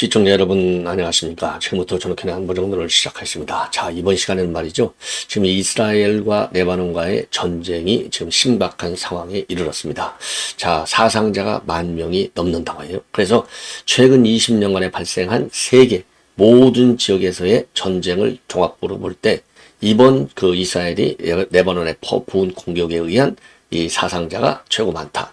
시청자 여러분 안녕하십니까. 지금부터 저녁에 한보정도를 시작하겠습니다. 자 이번 시간에는 말이죠. 지금 이스라엘과 레바논과의 전쟁이 지금 심각한 상황에 이르렀습니다. 자 사상자가 만 명이 넘는다고 해요. 그래서 최근 20년간에 발생한 세계 모든 지역에서의 전쟁을 종합으로 볼 때 이번 그 이스라엘이 레바논의 부은 공격에 의한 이 사상자가 최고 많다.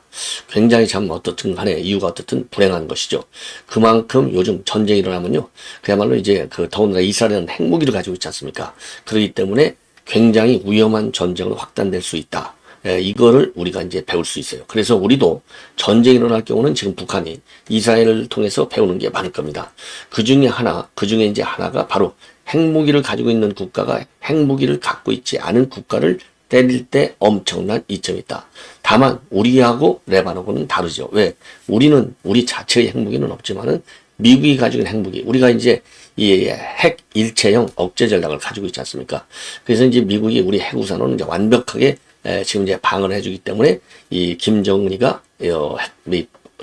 굉장히 참 어떻든 간에 이유가 어떻든 불행한 것이죠. 그만큼 요즘 전쟁이 일어나면요. 그야말로 이제 그 더군다나 이스라엘은 핵무기를 가지고 있지 않습니까? 그렇기 때문에 굉장히 위험한 전쟁으로 확단될 수 있다. 예, 이거를 우리가 이제 배울 수 있어요. 그래서 우리도 전쟁이 일어날 경우는 지금 북한이 이스라엘을 통해서 배우는 게 많을 겁니다. 그 중에 하나, 그 중에 이제 하나가 바로 핵무기를 가지고 있는 국가가 핵무기를 갖고 있지 않은 국가를 때릴 때 엄청난 이점이 있다. 다만 우리하고 레바논은 다르죠. 왜? 우리는 우리 자체의 핵무기는 없지만은 미국이 가지고 있는 핵무기, 우리가 이제 이 핵 일체형 억제 전략을 가지고 있지 않습니까? 그래서 이제 미국이 우리 핵우산으로 이제 완벽하게 지금 이제 방어를 해주기 때문에 이 김정은이가 어,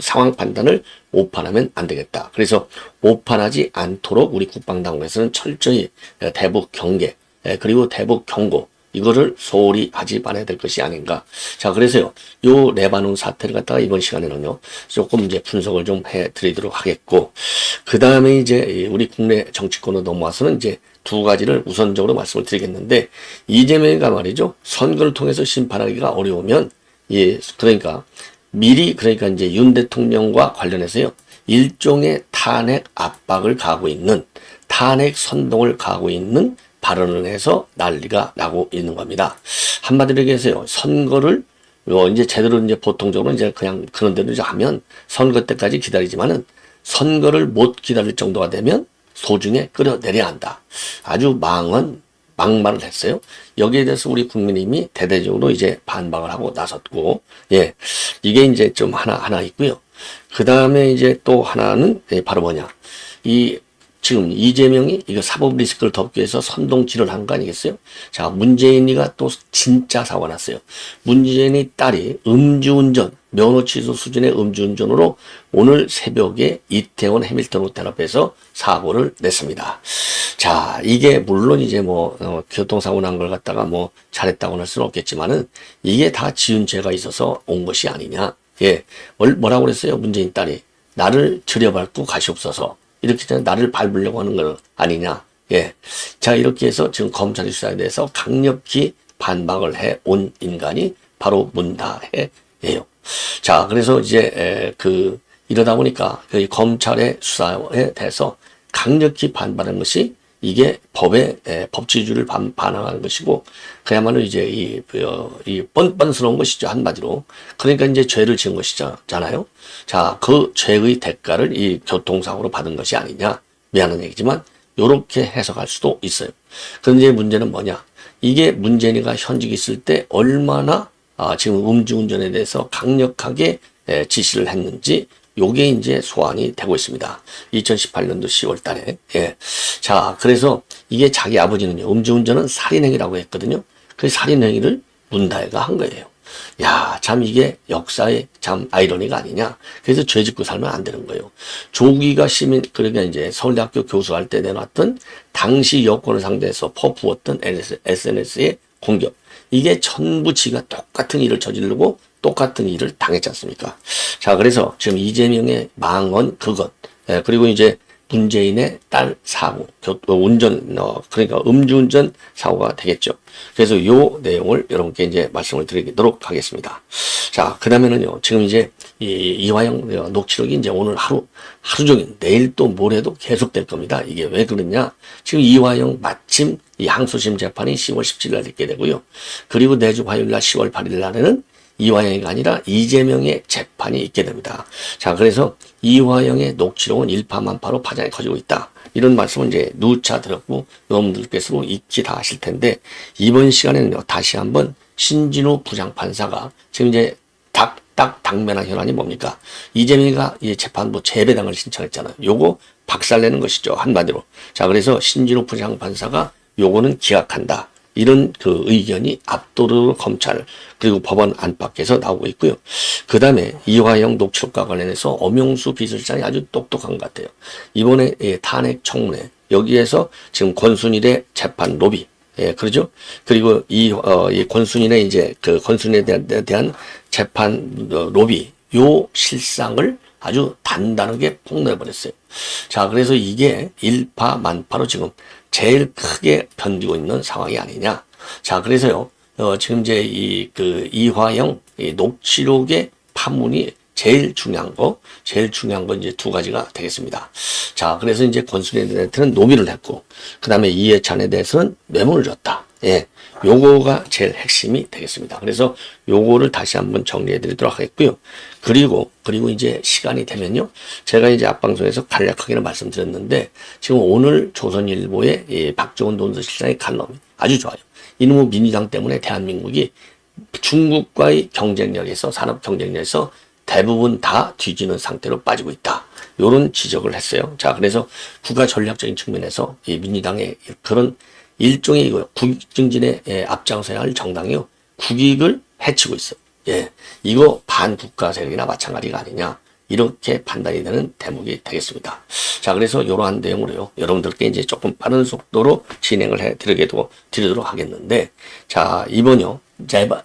상황 판단을 오판하면 안 되겠다. 그래서 오판하지 않도록 우리 국방당국에서는 철저히 대북 경계 그리고 대북 경고 이거를 소홀히 하지 말아야 될 것이 아닌가. 자, 그래서요, 요 레바논 사태를 갖다가 이번 시간에는요, 조금 이제 분석을 좀 해 드리도록 하겠고, 그 다음에 이제 우리 국내 정치권으로 넘어와서는 이제 두 가지를 우선적으로 말씀을 드리겠는데, 이재명이가 말이죠, 선거를 통해서 심판하기가 어려우면, 예, 그러니까, 미리, 그러니까 이제 윤 대통령과 관련해서요, 일종의 탄핵 압박을 가고 있는, 탄핵 선동을 가고 있는 발언을 해서 난리가 나고 있는 겁니다. 한마디로 얘기해서요. 선거를 어, 이제 제대로 이제 보통적으로 이제 그냥 그런 대로 하면 선거 때까지 기다리지만은 선거를 못 기다릴 정도가 되면 소중에 끌어내려야 한다. 아주 망언, 막말을 했어요. 여기에 대해서 우리 국민님이 대대적으로 이제 반박을 하고 나섰고, 예. 이게 이제 좀 하나, 하나 있고요. 그 다음에 이제 또 하나는 예, 바로 뭐냐. 이 지금 이재명이 이거 사법 리스크를 덮기 위해서 선동질을 한 거 아니겠어요? 자, 문재인이가 또 진짜 사고 났어요. 문재인의 딸이 음주운전, 면허 취소 수준의 음주운전으로 오늘 새벽에 이태원 해밀턴 호텔 앞에서 사고를 냈습니다. 자, 이게 물론 이제 뭐 어, 교통사고 난 걸 갖다가 뭐 잘했다고 할 수는 없겠지만은 이게 다 지은 죄가 있어서 온 것이 아니냐. 예, 뭐라고 그랬어요? 문재인 딸이 나를 들여밟고 가시옵소서. 이렇게 되면 나를 밟으려고 하는 거 아니냐. 예. 자, 이렇게 해서 지금 검찰 수사에 대해서 강력히 반박을 해 온 인간이 바로 문다해예요. 자, 그래서 이제 에, 그 이러다 보니까 그 검찰의 수사에 대해서 강력히 반발한 것이 이게 법의 에, 법치주의를 반, 반항하는 것이고 그야말로 이제 이, 그, 이 뻔뻔스러운 것이죠 한마디로. 그러니까 이제 죄를 지은 것이잖아요. 자 그 죄의 대가를 이 교통사고로 받은 것이 아니냐 미안한 얘기지만 요렇게 해석할 수도 있어요. 그런데 문제는 뭐냐? 이게 문재인이가 현직 있을 때 얼마나 아, 지금 음주운전에 대해서 강력하게 에, 지시를 했는지 요게 이제 소환이 되고 있습니다. 2018년도 10월 달에. 예. 자, 그래서 이게 자기 아버지는요, 음주운전은 살인행위라고 했거든요. 그 살인행위를 문다혜가 한 거예요. 야, 참 이게 역사의 참 아이러니가 아니냐. 그래서 죄 짓고 살면 안 되는 거예요. 조기가 시민, 그러니까 이제 서울대학교 교수할 때 내놨던 당시 여권을 상대해서 퍼부었던 SNS의 공격. 이게 전부 지가 똑같은 일을 저지르고 똑같은 일을 당했지 않습니까? 자, 그래서 지금 이재명의 망언 그것, 예, 그리고 이제 문재인의 딸 사고, 교, 어, 운전, 어, 그러니까 음주운전 사고가 되겠죠. 그래서 요 내용을 여러분께 이제 말씀을 드리도록 하겠습니다. 자, 그 다음에는요, 지금 이제 이, 이화영 어, 녹취록이 이제 오늘 하루, 하루 종일, 내일 또 모레도 계속될 겁니다. 이게 왜 그러냐? 지금 이화영 마침 이 항소심 재판이 10월 17일 날 있게 되고요. 그리고 내주 화요일 날 10월 8일 날에는 이화영이가 아니라 이재명의 재판이 있게 됩니다. 자, 그래서 이화영의 녹취록은 일파만파로 파장이 커지고 있다. 이런 말씀을 이제 누차 들었고 여러분들께서도 익히 다 아실 텐데 이번 시간에는요 다시 한번 신진우 부장판사가 지금 이제 딱딱 당면한 현안이 뭡니까? 이재명이가 이 재판부 재배당을 신청했잖아요. 요거 박살내는 것이죠 한마디로. 자 그래서 신진우 부장판사가 요거는 기각한다. 이런 그 의견이 압도적으로 검찰 그리고 법원 안팎에서 나오고 있고요. 그 다음에 이화영 녹취록과 관련해서 엄용수 비서실장이 아주 똑똑한 것 같아요. 이번에 예, 탄핵 청문회 여기에서 지금 권순일의 재판 로비 예, 그러죠. 그리고 이, 어, 이 권순일의 이제 그 권순일에 대한, 대한 재판 어, 로비 요 실상을 아주 단단하게 폭로해버렸어요. 자, 그래서 이게 일파만파로 지금 제일 크게 변기고 있는 상황이 아니냐. 자, 그래서요, 어, 지금 이제 이, 그, 이화영, 이 녹취록의 판문이 제일 중요한 거, 제일 중요한 건 이제 두 가지가 되겠습니다. 자, 그래서 이제 권순일한테는 노비를 했고, 그 다음에 이해찬에 대해서는 뇌물을 줬다. 예. 요거가 제일 핵심이 되겠습니다. 그래서 요거를 다시 한번 정리해 드리도록 하겠고요. 그리고, 그리고 이제 시간이 되면요. 제가 이제 앞방송에서 간략하게는 말씀드렸는데, 지금 오늘 조선일보의 이 박정훈 논설실장의 간놈이 아주 좋아요. 이놈의 민주당 때문에 대한민국이 중국과의 경쟁력에서, 산업 경쟁력에서 대부분 다 뒤지는 상태로 빠지고 있다. 요런 지적을 했어요. 자, 그래서 국가 전략적인 측면에서 이 민주당의 그런 일종의 이거 국익 증진에 예, 앞장서야 할 정당이요. 국익을 해치고 있어요. 예. 이거 반국가 세력이나 마찬가지가 아니냐. 이렇게 판단이 되는 대목이 되겠습니다. 자, 그래서 이러한 내용으로요. 여러분들께 이제 조금 빠른 속도로 진행을 해 드리게도 드리도록 하겠는데, 자, 이번요.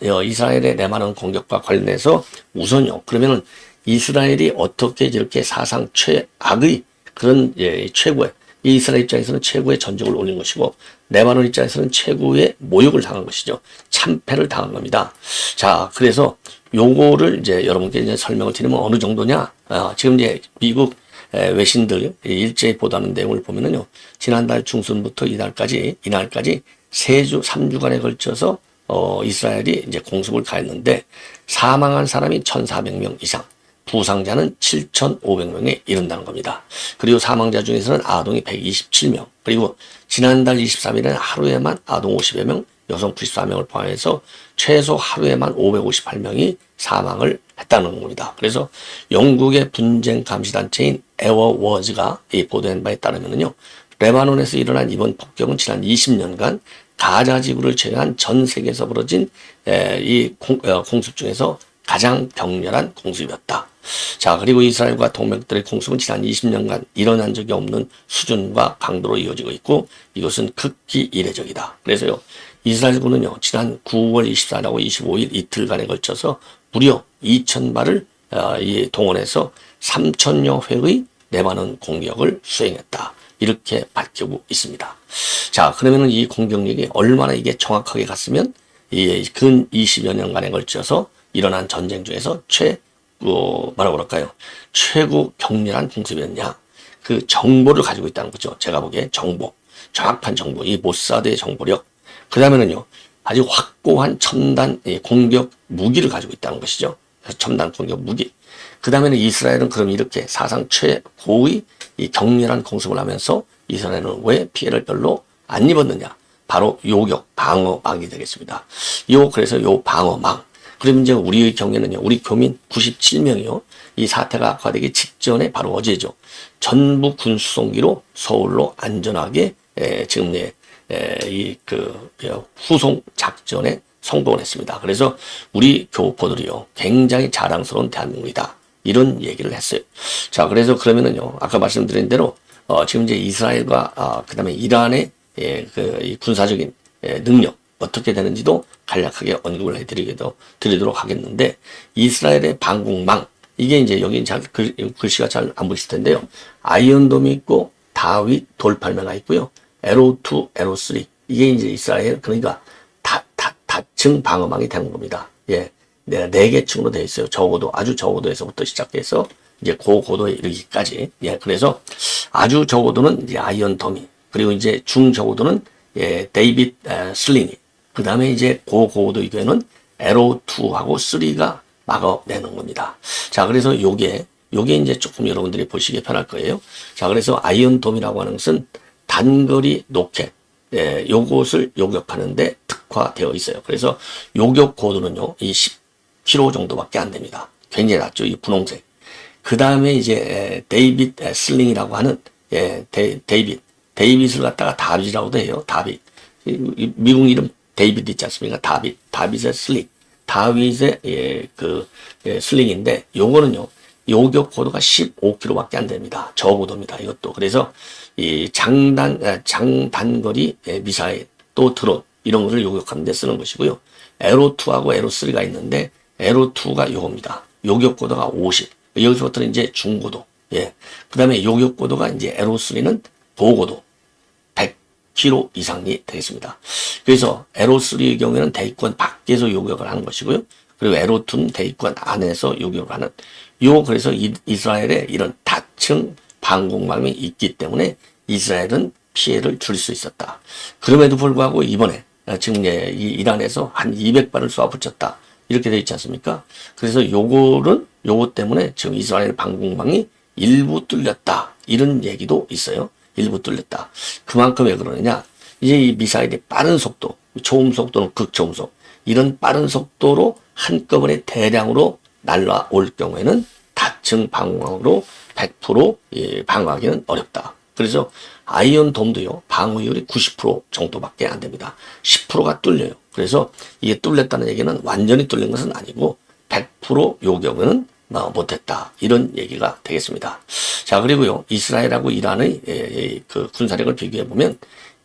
어, 이스라엘의 레바논 공격과 관련해서 우선요. 그러면은 이스라엘이 어떻게 이렇게 사상 최악의 그런 예, 최고의 이 이스라엘 입장에서는 최고의 전적을 올린 것이고 레바논 입장에서는 최고의 모욕을 당한 것이죠. 참패를 당한 겁니다. 자, 그래서 요거를 이제 여러분께 이제 설명을 드리면 어느 정도냐? 아, 지금 이제 미국 에, 외신들 일제히 보도하는 내용을 보면은요. 지난달 중순부터 이날까지 이날까지 세 주, 삼 주간에 걸쳐서 어, 이스라엘이 이제 공습을 가했는데 사망한 사람이 1,400명 이상, 부상자는 7,500명에 이른다는 겁니다. 그리고 사망자 중에서는 아동이 127명, 그리고 지난달 23일에는 하루에만 아동 50여 명, 여성 94명을 포함해서 최소 하루에만 558명이 사망을 했다는 겁니다. 그래서 영국의 분쟁 감시 단체인 에어워즈가 이 보도한 바에 따르면요. 레바논에서 일어난 이번 폭격은 지난 20년간 가자 지구를 제외한 전 세계에서 벌어진 이 어, 공습 중에서 가장 격렬한 공습이었다. 자, 그리고 이스라엘과 동맹들의 공습은 지난 20년간 일어난 적이 없는 수준과 강도로 이어지고 있고 이것은 극히 이례적이다. 그래서요, 이스라엘군은요, 지난 9월 24일하고 25일 이틀간에 걸쳐서 무려 2,000발을 어, 동원해서 3,000여 회의 레바논 공격을 수행했다. 이렇게 밝히고 있습니다. 자, 그러면은 이 공격력이 얼마나 이게 정확하게 갔으면 이 근 20여 년간에 걸쳐서 일어난 전쟁 중에서 최, 어, 뭐라 그럴까요? 최고 격렬한 공습이었냐? 그 정보를 가지고 있다는 거죠. 제가 보기에 정보. 정확한 정보. 이 모사드의 정보력. 그 다음에는요, 아주 확고한 첨단 공격 무기를 가지고 있다는 것이죠. 첨단 공격 무기. 그 다음에는 이스라엘은 그럼 이렇게 사상 최고의 이 격렬한 공습을 하면서 이스라엘은 왜 피해를 별로 안 입었느냐? 바로 요격, 방어망이 되겠습니다. 요, 그래서 요 방어망. 그러면 이제 우리의 경우에는요, 우리 교민 97명이요. 이 사태가 악화되기 직전에 바로 어제죠. 전부 군수송기로 서울로 안전하게 에, 지금 예, 이그 후송 작전에 성공을 했습니다. 그래서 우리 교포들이요 굉장히 자랑스러운 대한민국이다. 이런 얘기를 했어요. 자, 그래서 그러면은요, 아까 말씀드린 대로, 어, 지금 이제 이스라엘과, 어, 그 다음에 이란의, 예, 그, 이 군사적인, 예, 능력, 어떻게 되는지도 간략하게 언급을 해드리기도, 드리도록 하겠는데, 이스라엘의 방공망, 이게 이제 여기 잘, 글, 글씨가 잘 안 보이실 텐데요. 아이언돔이 있고, 다윗 돌팔매가 있고요. 에로2, 에로3. 이게 이제 이스라엘, 그러니까 다, 다, 다층 방어망이 되는 겁니다. 예. 내가 네개 층으로 되어 있어요. 저고도, 아주 저고도에서부터 시작해서 이제 고고도에 이르기까지. 예. 그래서 아주 저고도는 이제 아이언 더미. 그리고 이제 중 저고도는 예, 데이빗 에, 슬링이. 그 다음에 이제 고고도이교에는 에로2하고 3가 막아내는 겁니다. 자, 그래서 요게, 요게 이제 조금 여러분들이 보시기 편할 거예요. 자, 그래서 아이언 돔이라고 하는 것은 단거리 로켓, 예, 요것을 요격하는데 특화되어 있어요. 그래서 요격 고도는요, 이 10km 정도밖에 안 됩니다. 굉장히 낮죠. 이 분홍색. 그 다음에 이제 데이빗 슬링이라고 하는 예, 데, 데이빗 데이빗을 갖다가 다빗이라고도 해요. 다빗. 미국 이름 데이비드 있지 않습니까? 다빗, 다빗의 슬링, 다윗의 예, 그 예, 슬링인데 요거는요 요격 고도가 15km밖에 안 됩니다. 저고도입니다. 이것도 그래서 이 장단 아, 장단거리 예, 미사일 또 드론 이런 것을 요격하는 데 쓰는 것이고요. 에로2하고 에로3가 있는데 에로2가 요겁니다. 요격 고도가 50. 여기서부터는 이제 중고도. 예. 그다음에 요격 고도가 이제 에로3는 고고도 100km 이상이 되겠습니다. 그래서 에로3의 경우에는 대기권 밖에서 요격을 하는 것이고요. 그리고 에로2는 대기권 안에서 요격을 하는 요 그래서 이, 이스라엘에 이런 다층 방공망이 있기 때문에 이스라엘은 피해를 줄수 있었다. 그럼에도 불구하고 이번에 지금 이제 이 이란에서 한 200발을 쏘아 붙였다. 이렇게 되어 있지 않습니까? 그래서 요거는 요거 때문에 지금 이스라엘 방공망이 일부 뚫렸다. 이런 얘기도 있어요. 일부 뚫렸다. 그만큼 왜 그러느냐? 이제 이 미사일이 빠른 속도, 초음 속도는 극초음속, 이런 빠른 속도로 한꺼번에 대량으로 날라올 경우에는 다층 방어로 100% 예, 방어하기는 어렵다. 그래서 아이언 돔도요 방어율이 90% 정도밖에 안 됩니다. 10%가 뚫려요. 그래서 이게 뚫렸다는 얘기는 완전히 뚫린 것은 아니고 100%요 경우는 뭐 못했다 이런 얘기가 되겠습니다. 자 그리고요 이스라엘하고 이란의 예, 예, 그 군사력을 비교해 보면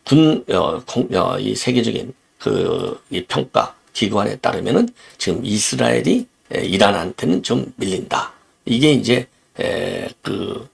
군 어, 공, 어, 이 세계적인 그 이 평가 기관에 따르면은 지금 이스라엘이 에, 이란한테는 좀 밀린다. 이게 이제 에, 그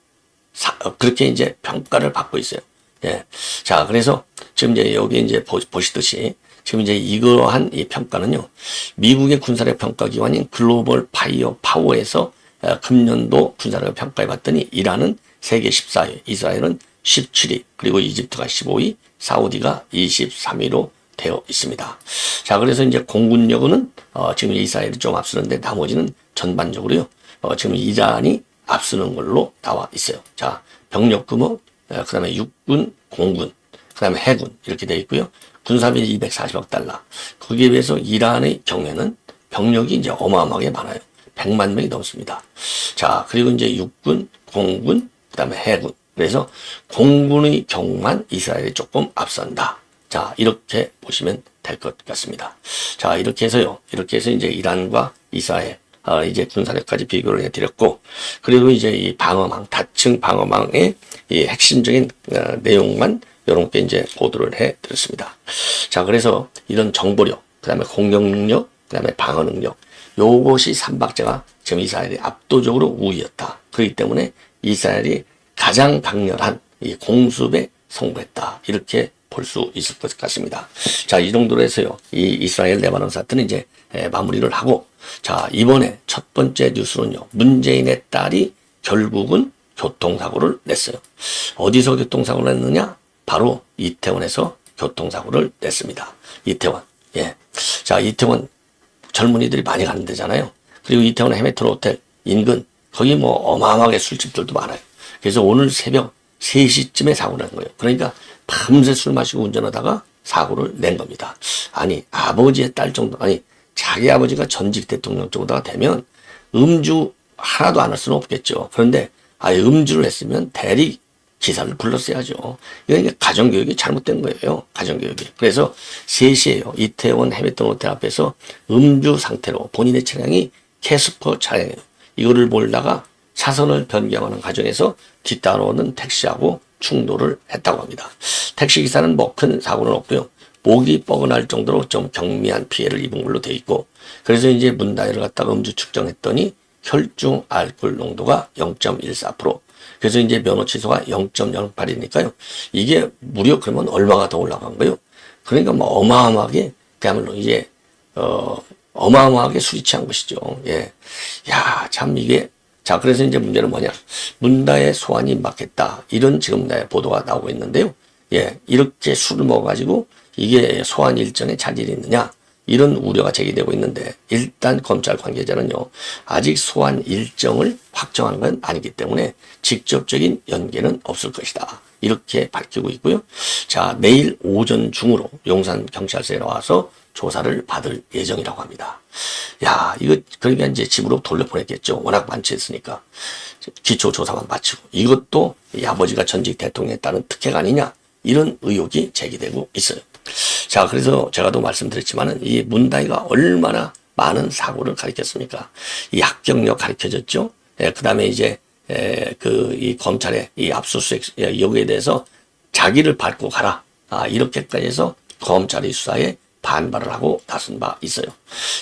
사, 어, 그렇게 이제 평가를 받고 있어요. 예. 자, 그래서 지금 이제 여기 이제 보, 보시듯이 지금 이제 이러한 이 평가는요, 미국의 군사력 평가 기관인 글로벌 파이어 파워에서 어, 금년도 군사력 평가해 봤더니 이란은 세계 14위, 이스라엘은 17위, 그리고 이집트가 15위, 사우디가 23위로 되어 있습니다. 자, 그래서 이제 공군력은 어, 지금 이스라엘이 좀 앞서는데 나머지는 전반적으로요. 어, 지금 이란이 앞서는 걸로 나와 있어요. 자, 병력 규모, 그 다음에 육군, 공군, 그 다음에 해군 이렇게 되어 있고요. 군사비 240억 달러. 거기에 비해서 이란의 경우에는 병력이 이제 어마어마하게 많아요. 100만 명이 넘습니다. 자, 그리고 이제 육군, 공군, 그 다음에 해군. 그래서 공군의 경우만 이스라엘이 조금 앞선다. 자, 이렇게 보시면 될 것 같습니다. 자, 이렇게 해서요. 이렇게 해서 이제 이란과 이스라엘, 어, 이제 군사력까지 비교를 해드렸고, 그리고 이제 이 방어망, 다층 방어망의 이 핵심적인 어, 내용만 여러분께 이제 보도를 해드렸습니다. 자, 그래서 이런 정보력, 그 다음에 공격 능력, 그 다음에 방어 능력, 요것이 삼박자가 지금 이스라엘이 압도적으로 우위였다. 그렇기 때문에 이스라엘이 가장 강렬한 이 공습에 성공했다. 이렇게 볼 수 있을 것 같습니다. 자, 이 정도로 해서요. 이 이스라엘 레바논 사태는 이제 에, 마무리를 하고, 자, 이번에 첫 번째 뉴스는요. 문재인의 딸이 결국은 교통사고를 냈어요. 어디서 교통사고를 냈느냐? 바로 이태원에서 교통사고를 냈습니다. 이태원. 예. 자, 이태원 젊은이들이 많이 가는 데잖아요. 그리고 이태원 헤메트로 호텔 인근 거기 뭐 어마어마하게 술집들도 많아요. 그래서 오늘 새벽 3시쯤에 사고를 낸 거예요. 그러니까 밤새 술 마시고 운전하다가 사고를 낸 겁니다. 아니 아버지의 딸 정도 아니 자기 아버지가 전직 대통령 정도가 되면 음주 하나도 안 할 수는 없겠죠. 그런데 아예 음주를 했으면 대리 기사를 불렀어야죠. 이거 가정교육이 잘못된 거예요. 가정교육이. 그래서 3시에요. 이태원 해외동 호텔 앞에서 음주 상태로 본인의 차량이 캐스퍼 차량이에요. 이거를 몰다가 차선을 변경하는 과정에서 뒤따라오는 택시하고 충돌을 했다고 합니다. 택시기사는 뭐 큰 사고는 없고요. 목이 뻐근할 정도로 좀 경미한 피해를 입은 걸로 돼 있고 그래서 이제 문다이를 갖다가 음주 측정했더니 혈중 알코올 농도가 0.14% 그래서 이제 면허 취소가 0.08이니까요. 이게 무려 그러면 얼마가 더 올라간 거예요? 그러니까 뭐 어마어마하게 그야말로 이제 어 어마어마하게 술이 취한 것이죠. 예. 야, 참 이게 자, 그래서 이제 문제는 뭐냐? 문다의 소환이 막혔다. 이런 지금 내 보도가 나오고 있는데요. 예, 이렇게 술을 먹어 가지고 이게 소환 일정에 차질이 있느냐? 이런 우려가 제기되고 있는데 일단 검찰 관계자는요 아직 소환 일정을 확정한 건 아니기 때문에 직접적인 연계는 없을 것이다. 이렇게 밝히고 있고요. 자 내일 오전 중으로 용산 경찰서에 나와서 조사를 받을 예정이라고 합니다. 야 이거 그러니까 이제 집으로 돌려보냈겠죠. 워낙 많지했으니까. 기초 조사만 마치고 이것도 이 아버지가 전직 대통령에 따른 특혜가 아니냐 이런 의혹이 제기되고 있어요. 자, 그래서 제가 또 말씀드렸지만은 이 문다이가 얼마나 많은 사고를 가리켰습니까? 이 합격력 가리켜졌죠. 예, 그 다음에 이제, 에, 그, 이 검찰의 이 압수수색 예, 여기에 대해서 자기를 밟고 가라. 아, 이렇게까지 해서 검찰의 수사에 반발을 하고 나선 바 있어요.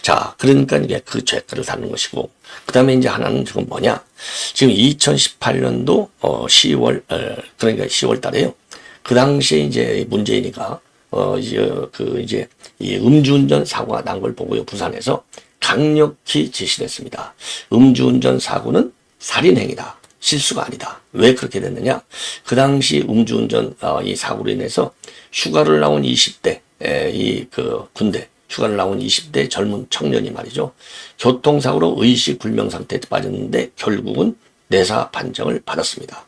자, 그러니까 이게 그 죄가를 다는 것이고, 그 다음에 이제 하나는 지금 뭐냐. 지금 2018년도, 어, 10월, 어, 그러니까 10월 달에요. 그 당시에 이제 문재인이가, 어, 이제, 그, 이제, 이 음주운전 사고가 난 걸 보고요. 부산에서 강력히 지시를 했습니다. 음주운전 사고는 살인행위다. 실수가 아니다. 왜 그렇게 됐느냐? 그 당시 음주운전 어, 이 사고로 인해서 휴가를 나온 20대 이그 군대 휴가를 나온 20대 젊은 청년이 말이죠. 교통사고로 의식 불명 상태에 빠졌는데 결국은 내사 판정을 받았습니다.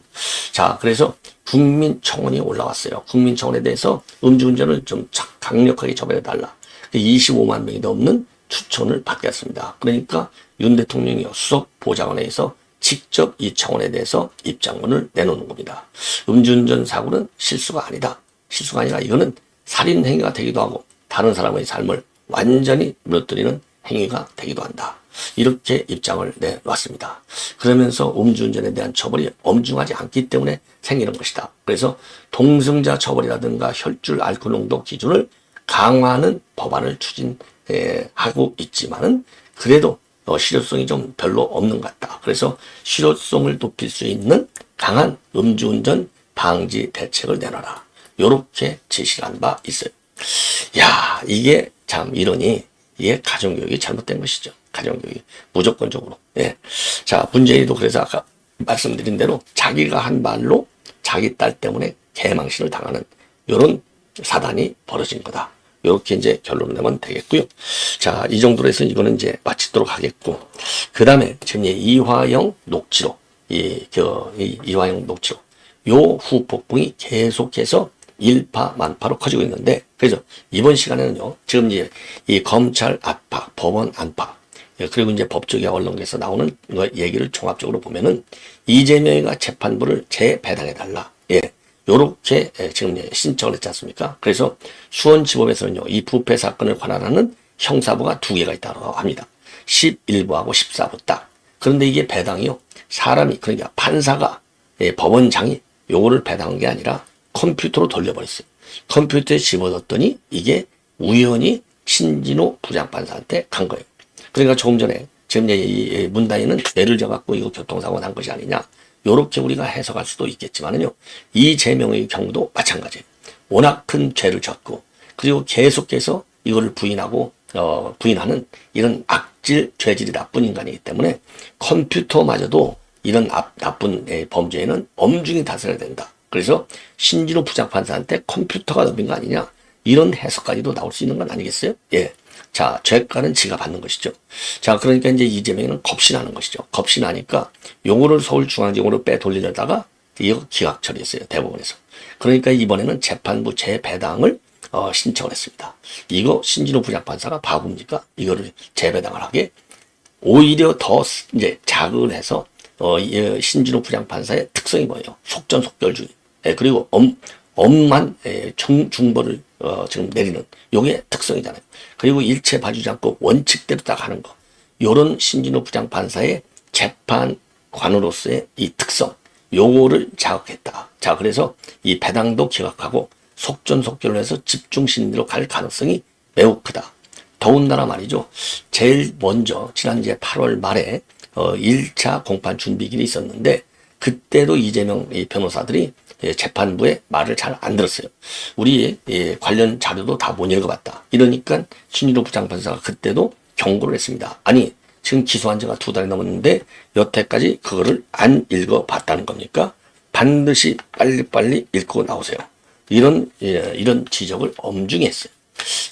자, 그래서 국민청원이 올라왔어요. 국민청원에 대해서 음주운전을 좀 강력하게 처벌해 달라. 25만 명이 넘는 추천을 받겠습니다. 그러니까 윤 대통령이 수석 보좌관회에서 직접 이 청원에 대해서 입장문을 내놓는 겁니다. 음주운전 사고는 실수가 아니다. 실수가 아니라 이거는 살인 행위가 되기도 하고 다른 사람의 삶을 완전히 무너뜨리는 행위가 되기도 한다. 이렇게 입장을 내놨습니다. 그러면서 음주운전에 대한 처벌이 엄중하지 않기 때문에 생기는 것이다. 그래서 동승자 처벌이라든가 혈줄 알코올 농도 기준을 강화하는 법안을 추진하고 있지만은 그래도 어, 실효성이 좀 별로 없는 것 같다. 그래서 실효성을 높일 수 있는 강한 음주운전 방지 대책을 내놔라. 요렇게 제시를 한 바 있어요. 야, 이게 참 이러니 이게 가정교육이 잘못된 것이죠. 가정교육이 무조건적으로. 예. 자, 문재인도 그래서 아까 말씀드린 대로 자기가 한 말로 자기 딸 때문에 개망신을 당하는 요런 사단이 벌어진 거다. 이렇게 이제 결론을 내면 되겠고요. 자, 이 정도로 해서 이거는 이제 마치도록 하겠고, 그 다음에 지금 이화영 녹취록, 이, 그, 이, 이화영 녹취록, 요 후폭풍이 계속해서 일파만파로 커지고 있는데, 그래서 이번 시간에는요, 지금 이제 이 검찰 압박, 법원 안팎, 예, 그리고 이제 법조계 언론에서 나오는 거 얘기를 종합적으로 보면은 이재명이가 재판부를 재배당해 달라. 예. 요렇게 지금 신청을 했지 않습니까? 그래서 수원지법에서는요, 이 부패 사건을 관할하는 형사부가 두 개가 있다고 합니다. 11부하고 14부 딱. 그런데 이게 배당이요. 사람이, 그러니까 판사가, 예, 법원장이 요거를 배당한 게 아니라 컴퓨터로 돌려버렸어요. 컴퓨터에 집어넣었더니 이게 우연히 신진호 부장판사한테 간 거예요. 그러니까 조금 전에 지금 이 문다인은 예를 져갖고 이거 교통사고 난 것이 아니냐. 요렇게 우리가 해석할 수도 있겠지만은요. 이재명의 경우도 마찬가지예요. 워낙 큰 죄를 졌고 그리고 계속해서 이거를 부인하고 어, 부인하는 이런 악질 죄질이 나쁜 인간이기 때문에 컴퓨터마저도 이런 아, 나쁜 예, 범죄에는 엄중히 다스려야 된다. 그래서 신진호 부장판사한테 컴퓨터가 넘긴 거 아니냐 이런 해석까지도 나올 수 있는 건 아니겠어요? 예. 자, 죄가는 지가 받는 것이죠. 자, 그러니까 이제 이재명은 겁신하는 것이죠. 겁신하니까 요거를 서울중앙지검으로 빼돌리려다가 이거 기각 처리했어요. 대법원에서. 그러니까 이번에는 재판부 재배당을 어, 신청을 했습니다. 이거 신진호 부장판사가 바보입니까? 이거를 재배당을 하게 오히려 더 이제 자극을 해서 어, 신진호 부장판사의 특성이 뭐예요? 속전속결주의. 예, 그리고 엄, 엄한 예, 중, 중벌을 어, 지금 내리는 요게 특성이잖아요. 그리고 일체 봐주지 않고 원칙대로 딱 하는 거. 요런 신진호 부장 판사의 재판관으로서의 이 특성. 요거를 자극했다. 자, 그래서 이 배당도 기각하고 속전속결로 해서 집중심리로 갈 가능성이 매우 크다. 더군다나 말이죠. 제일 먼저 지난 이제 8월 말에 어 1차 공판 준비길이 있었는데 그때도 이재명 변호사들이 예, 재판부의 말을 잘 안 들었어요. 우리 예, 관련 자료도 다 못 읽어봤다. 이러니까 신유로 부장판사가 그때도 경고를 했습니다. 아니 지금 기소한 지가 두 달이 넘었는데 여태까지 그거를 안 읽어봤다는 겁니까? 반드시 빨리빨리 읽고 나오세요. 이런 예, 이런 지적을 엄중히 했어요.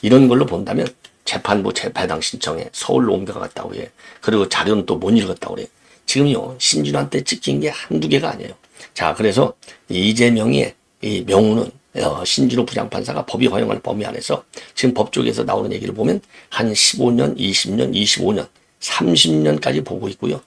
이런 걸로 본다면 재판부 재배당 신청에 서울로 옮겨갔다고 해. 그리고 자료는 또 못 읽었다고 그래. 지금요 신진한테 찍힌 게 한두 개가 아니에요. 자, 그래서 이재명의 이 명우는 어, 신진호 부장판사가 법이 허용하는 범위 안에서 지금 법 쪽에서 나오는 얘기를 보면 한 15년, 20년, 25년, 30년까지 보고 있고요.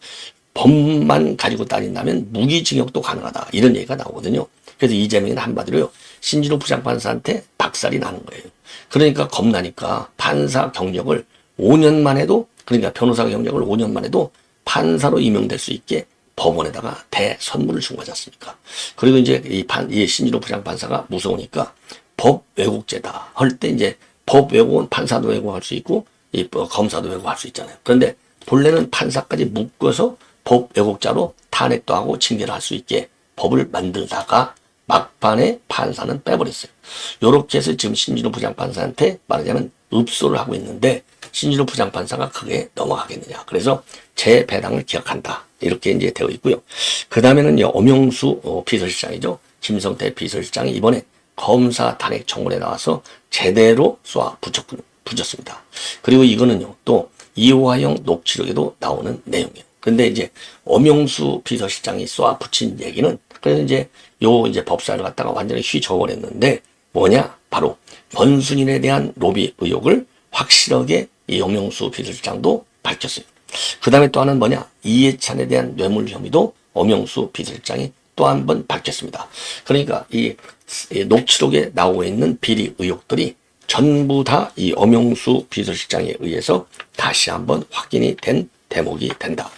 법만 가지고 따진다면 무기징역도 가능하다. 이런 얘기가 나오거든요. 그래서 이재명은 한마디로요. 신진호 부장판사한테 박살이 나는 거예요. 그러니까 겁나니까 판사 경력을 5년만 해도 그러니까 변호사 경력을 5년만 해도 판사로 임명될 수 있게 법원에다가 대선물을 준 거지 않습니까? 그리고 이제 이 판, 이 신진호 부장 판사가 무서우니까 법 왜곡죄다 할 때 이제 법 왜곡은 판사도 왜곡할 수 있고 이뭐 검사도 왜곡할 수 있잖아요. 그런데 본래는 판사까지 묶어서 법 왜곡자로 탄핵도 하고 징계를 할 수 있게 법을 만들다가 막판에 판사는 빼버렸어요. 요렇게 해서 지금 신진호 부장판사한테 말하자면 읍소를 하고 있는데 신진호 부장판사가 그게 넘어가겠느냐. 그래서 재배당을 기각한다. 이렇게 이제 되어 있고요. 그 다음에는 엄영수 어, 비서실장이죠. 김성태 비서실장이 이번에 검사 탄핵 청문회 나와서 제대로 붙였군, 붙였습니다. 그리고 이거는요, 또 이화영 녹취록에도 나오는 내용이에요. 근데 이제 엄영수 비서실장이 쏘아 붙인 얘기는 그래서 이제 요 이제 법사를 갖다가 완전히 휘저어버렸는데 뭐냐? 바로 권순일에 대한 로비 의혹을 확실하게 이 엄영수 비서실장도 밝혔어요. 그 다음에 또 하나는 뭐냐? 이해찬에 대한 뇌물 혐의도 엄영수 비서실장이 또 한 번 밝혔습니다. 그러니까 이, 이 녹취록에 나오고 있는 비리 의혹들이 전부 다 이 엄영수 비서실장에 의해서 다시 한번 확인이 된 대목이 된다.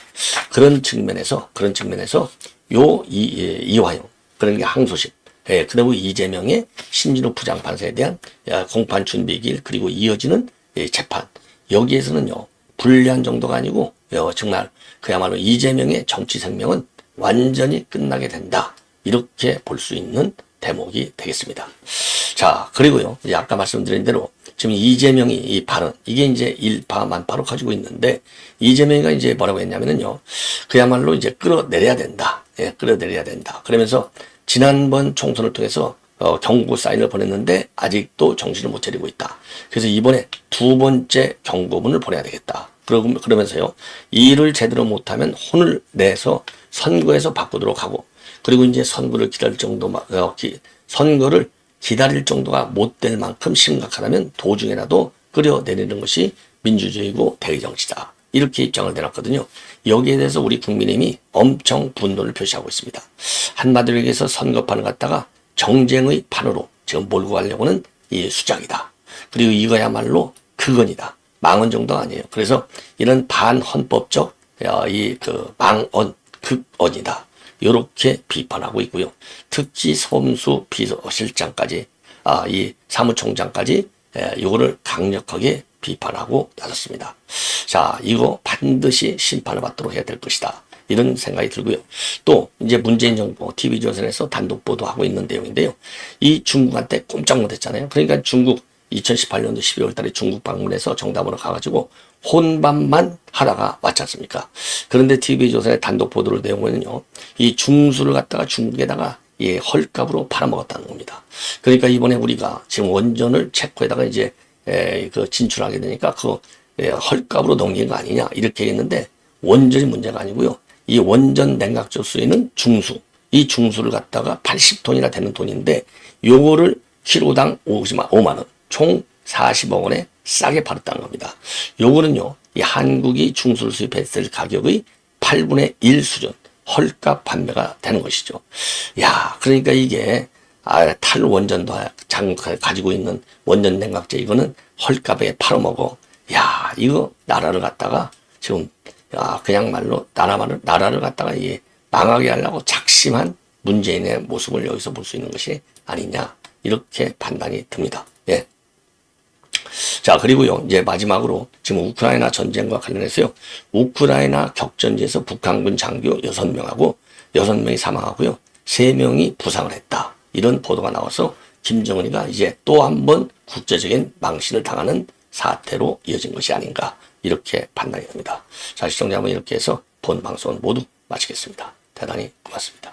그런 측면에서 그런 측면에서 요 이, 예, 이화영 그러니까 항소심 예, 그리고 이재명의 신진호 부장판사에 대한 야, 공판 준비길 그리고 이어지는 예, 재판 여기에서는요 불리한 정도가 아니고 어, 정말 그야말로 이재명의 정치 생명은 완전히 끝나게 된다. 이렇게 볼 수 있는 대목이 되겠습니다. 자 그리고요 이제 아까 말씀드린 대로 지금 이재명이 이 발언 이게 이제 일파만파로 가지고 있는데 이재명이가 이제 뭐라고 했냐면은요 그야말로 이제 끌어내려야 된다. 예, 끌어내려야 된다. 그러면서 지난번 총선을 통해서 어, 경고 사인을 보냈는데 아직도 정신을 못 차리고 있다. 그래서 이번에 두 번째 경고문을 보내야 되겠다. 그러- 그러면서요, 일을 제대로 못하면 혼을 내서 선거에서 바꾸도록 하고, 그리고 이제 선거를 기다릴 정도, 어, 기, 선거를 기다릴 정도가 못 될 만큼 심각하다면 도중에라도 끌어내리는 것이 민주주의고 대의정치다. 이렇게 입장을 내놨거든요. 여기에 대해서 우리 국민의힘이 엄청 분노를 표시하고 있습니다. 한마디로 얘기해서 선거판을 갖다가 정쟁의 판으로 지금 몰고 가려고는 이 수작이다. 그리고 이거야말로 극언이다. 망언 정도 아니에요. 그래서 이런 반헌법적 어, 이그 망언, 극언이다. 이렇게 비판하고 있고요. 특히 섬수 비서실장까지 아, 이 사무총장까지 에, 이거를 강력하게 비판하고 나섰습니다. 자, 이거 반드시 심판을 받도록 해야 될 것이다. 이런 생각이 들고요. 또 이제 문재인 정부 TV조선에서 단독 보도하고 있는 내용인데요. 이 중국한테 꼼짝 못했잖아요. 그러니까 중국 2018년도 12월 달에 중국 방문해서 정답으로 가가지고 혼밥만 하다가 왔지 않습니까? 그런데 TV조선의 단독 보도를 내용은요, 이 중수를 갖다가 중국에다가 예, 헐값으로 팔아먹었다는 겁니다. 그러니까 이번에 우리가 지금 원전을 체코에다가 이제 에, 그 진출하게 되니까 그 예, 헐값으로 넘긴 거 아니냐 이렇게 했는데 원전이 문제가 아니고요. 이 원전 냉각조 수에는 중수, 이 중수를 갖다가 80톤이나 되는 돈인데 요거를 키로당 50만, 5만 원, 총 40억 원에 싸게 팔았다는 겁니다. 요거는요, 이 한국이 중수를 수입했을 가격의 8분의 1 수준, 헐값 판매가 되는 것이죠. 야, 그러니까 이게 아, 탈원전도 장 가지고 있는 원전 냉각제 이거는 헐값에 팔아먹어. 야, 이거 나라를 갖다가 지금 야, 그냥 말로 나라만을 나라를 갖다가 이 망하게 하려고 작심한 문재인의 모습을 여기서 볼 수 있는 것이 아니냐 이렇게 판단이 듭니다. 예. 자, 그리고요, 이제 마지막으로 지금 우크라이나 전쟁과 관련해서요, 우크라이나 격전지에서 북한군 장교 6명하고 6명이 사망하고요, 3명이 부상을 했다. 이런 보도가 나와서 김정은이가 이제 또 한 번 국제적인 망신을 당하는 사태로 이어진 것이 아닌가, 이렇게 판단이 됩니다. 자, 시청자 여러분 이렇게 해서 본 방송은 모두 마치겠습니다. 대단히 고맙습니다.